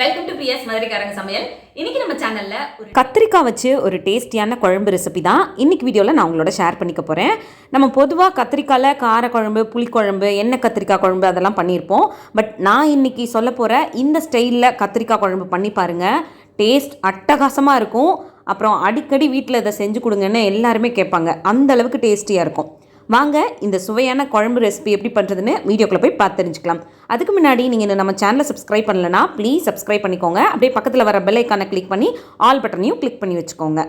Welcome to PS மதுரைக்காரங்க சமையல். இன்னைக்கு நம்ம சேனல்ல ஒரு கத்திரிக்காய் வச்சு ஒரு டேஸ்டியான குழம்பு ரெசிபி தான் இன்னைக்கு வீடியோவில் நான் உங்களோட ஷேர் பண்ணிக்க போகிறேன் நம்ம பொதுவாக கத்திரிக்காயில் கார குழம்பு புளிக்குழம்பு எண்ணெய் கத்திரிக்காய் குழம்பு அதெல்லாம் பண்ணியிருப்போம். பட் நான் இன்னைக்கு சொல்ல போகிற இந்த ஸ்டைலில் கத்திரிக்காய் குழம்பு பண்ணி பாருங்கள் டேஸ்ட் அட்டகாசமாக இருக்கும். அப்புறம் அடிக்கடி வீட்டில் இதை செஞ்சு கொடுங்கன்னு எல்லாருமே கேட்பாங்க. அந்த அளவுக்கு டேஸ்டியாக இருக்கும். வாங்க இந்த சுவையான குழம்பு ரெசிபி எப்படி பண்ணுறதுன்னு வீடியோக்குள்ளே போய் பார்த்து தெரிஞ்சுக்கலாம். அதுக்கு முன்னாடி நீங்கள் இன்னும் நம்ம சேனலை சப்ஸ்கிரைப் பண்ணலனா ப்ளீஸ் சப்ஸ்கிரைப் பண்ணிக்கோங்க. அப்படியே பக்கத்தில் வர பெல் ஐக்கானை கிளிக் பண்ணி ஆல் பட்டனையும் கிளிக் பண்ணி வச்சுக்கோங்க.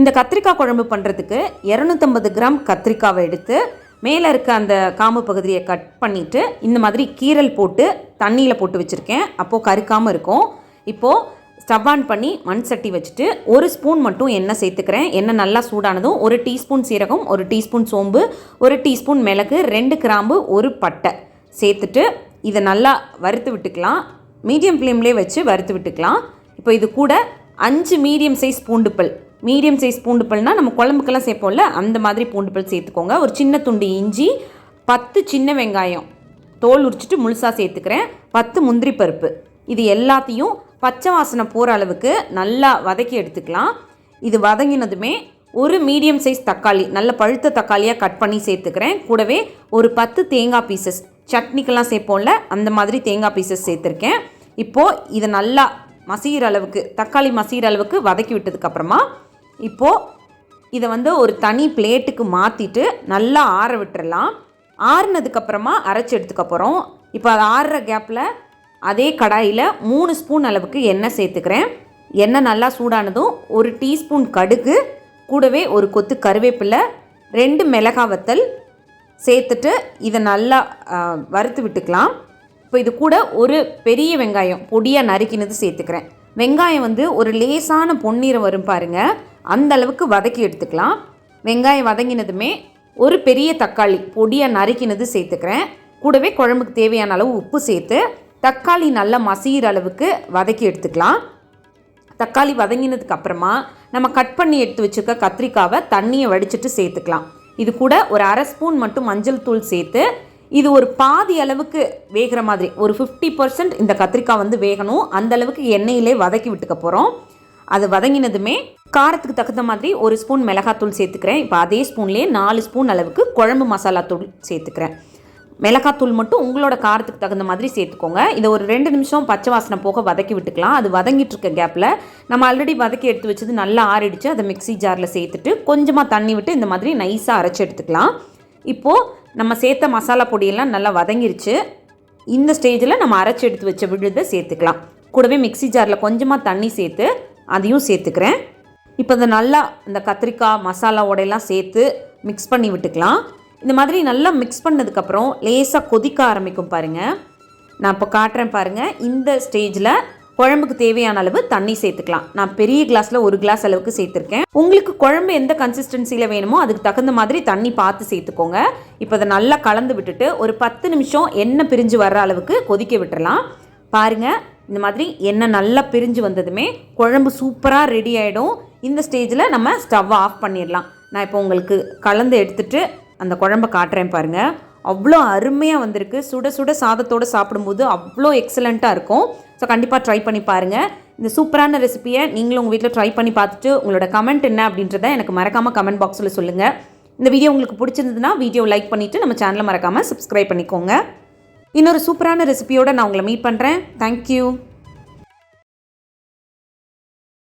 இந்த கத்திரிக்காய் குழம்பு பண்ணுறதுக்கு இரநூத்தம்பது கிராம் கத்திரிக்காவை எடுத்து மேலே இருக்க அந்த காம்பு பகுதியை கட் பண்ணிவிட்டு இந்த மாதிரி கீரல் போட்டு தண்ணியில் போட்டு வச்சுருக்கேன். அப்போது கருக்காமல் இருக்கும். இப்போது ஸ்டவ் ஆன் பண்ணி மண் சட்டி வச்சுட்டு ஒரு ஸ்பூன் மட்டும் எண்ணெய் சேர்த்துக்கிறேன். எண்ணெய் நல்லா சூடானதும் ஒரு டீஸ்பூன் சீரகம் ஒரு டீஸ்பூன் சோம்பு ஒரு டீஸ்பூன் மிளகு ரெண்டு கிராம்பு ஒரு பட்டை சேர்த்துட்டு இதை நல்லா வறுத்து விட்டுக்கலாம். மீடியம் ஃப்ளேம்லேயே வச்சு வறுத்து விட்டுக்கலாம். இப்போ இது கூட அஞ்சு மீடியம் சைஸ் பூண்டுப்பல் மீடியம் சைஸ் பூண்டுப்பல்னால் நம்ம குழம்புக்கெல்லாம் சேர்ப்போம்ல அந்த மாதிரி பூண்டுப்பல் சேர்த்துக்கோங்க. ஒரு சின்ன துண்டு இஞ்சி பத்து சின்ன வெங்காயம். தோல் உரிச்சிட்டு முழுசாக சேர்த்துக்கிறேன். பத்து முந்திரி பருப்பு. இது எல்லாத்தையும் பச்சை வாசனை போகிற அளவுக்கு நல்லா வதக்கி எடுத்துக்கலாம். இது வதங்கினதுமே ஒரு மீடியம் சைஸ் தக்காளி நல்ல பழுத்த தக்காளியாக கட் பண்ணி சேர்த்துக்கிறேன். கூடவே ஒரு பத்து தேங்காய் பீசஸ் சட்னிக்கெல்லாம் சேர்ப்போம்ல அந்த மாதிரி தேங்காய் பீசஸ் சேர்த்துருக்கேன். இப்போது இதை நல்லா மசிகிற அளவுக்கு தக்காளி மசிகிற அளவுக்கு வதக்கி விட்டதுக்கப்புறமா இப்போது இதை வந்து ஒரு தனி பிளேட்டுக்கு மாற்றிட்டு நல்லா ஆற விட்டுறலாம். ஆறுனதுக்கப்புறமா அரைச்சி எடுத்துக்க போகிறோம் இப்போ அது ஆறுற கேப்பில் அதே கடாயில் மூணு ஸ்பூன் அளவுக்கு எண்ணெய் சேர்த்துக்கிறேன். எண்ணெய் நல்லா சூடானதும் ஒரு டீஸ்பூன் கடுகு கூடவே ஒரு கொத்து கருவேப்பிலை ரெண்டு மிளகாய் வத்தல் சேர்த்துட்டு இதை நல்லா வறுத்து விட்டுக்கலாம். இப்போ இது கூட ஒரு பெரிய வெங்காயம் பொடியாக நறுக்கினது சேர்த்துக்கிறேன். வெங்காயம் வந்து ஒரு லேசான பொன்னிறம் வரும் பாருங்க அந்த அளவுக்கு வதக்கி எடுத்துக்கலாம். வெங்காயம் வதங்கினதுமே ஒரு பெரிய தக்காளி பொடியாக நறுக்கினது சேர்த்துக்கிறேன். கூடவே குழம்புக்கு தேவையான அளவு உப்பு சேர்த்து தக்காளி நல்லா மசிகிற அளவுக்கு வதக்கி எடுத்துக்கலாம். தக்காளி வதங்கினதுக்கு அப்புறமா நம்ம கட் பண்ணி எடுத்து வச்சுருக்க கத்திரிக்காவை தண்ணியை வடிச்சிட்டு சேர்த்துக்கலாம். இது கூட ஒரு அரை ஸ்பூன் மட்டும் மஞ்சள் தூள் சேர்த்து இது ஒரு பாதி அளவுக்கு வேகிற மாதிரி ஒரு ஃபிஃப்டி பர்சன்ட் இந்த கத்திரிக்காய் வந்து வேகணும். அந்த அளவுக்கு எண்ணெயிலே வதக்கி விட்டுக்க போகிறோம் அது வதங்கினதுமே காரத்துக்கு தகுந்த மாதிரி ஒரு ஸ்பூன் மிளகாத்தூள் சேர்த்துக்கிறேன். இப்போ அதே ஸ்பூன்லேயே நாலு ஸ்பூன் அளவுக்கு குழம்பு மசாலா தூள் சேர்த்துக்கிறேன். மிளகாத்தூள் மட்டும் உங்களோட காரத்துக்கு தகுந்த மாதிரி சேர்த்துக்கோங்க. இதை ஒரு ரெண்டு நிமிஷம் பச்சை வாசனை போக வதக்கி விட்டுக்கலாம். அது வதங்கிட்டு இருக்க கேப்பில் நம்ம ஆல்ரெடி வதக்கி எடுத்து வச்சது நல்லா ஆறிடுச்சு. அதை மிக்ஸி ஜாரில் சேர்த்துட்டு கொஞ்சமாக தண்ணி விட்டு இந்த மாதிரி நைஸாக அரைச்சி எடுத்துக்கலாம். இப்போது நம்ம சேர்த்த மசாலா பொடியெல்லாம் நல்லா வதங்கிருச்சு. இந்த ஸ்டேஜில் நம்ம அரைச்சி எடுத்து வச்ச விழுதை சேர்த்துக்கலாம். கூடவே மிக்ஸி ஜாரில் கொஞ்சமாக தண்ணி சேர்த்து அதையும் சேர்த்துக்கிறேன். இப்போ இந்த நல்லா இந்த கத்திரிக்காய் மசாலாவோடையெல்லாம் சேர்த்து மிக்ஸ் பண்ணி விட்டுக்கலாம். இந்த மாதிரி நல்லா மிக்ஸ் பண்ணதுக்கப்புறம் லேசாக கொதிக்க ஆரம்பிக்கும் பாருங்கள் நான் இப்போ காட்டுறேன் பாருங்கள் இந்த ஸ்டேஜில் குழம்புக்கு தேவையான அளவு தண்ணி சேர்த்துக்கலாம். நான் பெரிய கிளாஸில் ஒரு கிளாஸ் அளவுக்கு சேர்த்துருக்கேன். உங்களுக்கு குழம்பு எந்த கன்சிஸ்டன்சியில் வேணுமோ அதுக்கு தகுந்த மாதிரி தண்ணி பார்த்து சேர்த்துக்கோங்க. இப்போ அதை நல்லா கலந்து விட்டுட்டு ஒரு பத்து நிமிஷம் எண்ணெய் பிரிஞ்சு வர்ற அளவுக்கு கொதிக்க விட்டுறலாம். பாருங்கள் இந்த மாதிரி எண்ணெய் நல்லா பிரிஞ்சு வந்ததுமே குழம்பு சூப்பராக ரெடி ஆகிடும் இந்த ஸ்டேஜில் நம்ம ஸ்டவ்வை ஆஃப் பண்ணிடலாம் நான் இப்போ உங்களுக்கு கலந்து எடுத்துகிட்டு அந்த குழம்ப காட்டுறேன் பாருங்கள் அவ்வளோ அருமையாக வந்திருக்கு. சுட சுட சாதத்தோடு சாப்பிடும்போது அவ்வளோ எக்ஸலண்ட்டாக இருக்கும். ஸோ கண்டிப்பாக ட்ரை பண்ணி பாருங்கள் இந்த சூப்பரான ரெசிபியை நீங்களும் உங்கள் வீட்டில் ட்ரை பண்ணி பார்த்துட்டு உங்களோட கமெண்ட் என்ன அப்படின்றத எனக்கு மறக்காமல் கமெண்ட் பாக்ஸில் சொல்லுங்கள் இந்த வீடியோ உங்களுக்கு பிடிச்சிருந்ததுன்னா வீடியோ லைக் பண்ணிவிட்டு நம்ம சேனலை மறக்காமல் சப்ஸ்கிரைப் பண்ணிக்கோங்க. இன்னொரு சூப்பரான ரெசிபியோடு நான் உங்களை மீட் பண்ணுறேன் தேங்க்யூ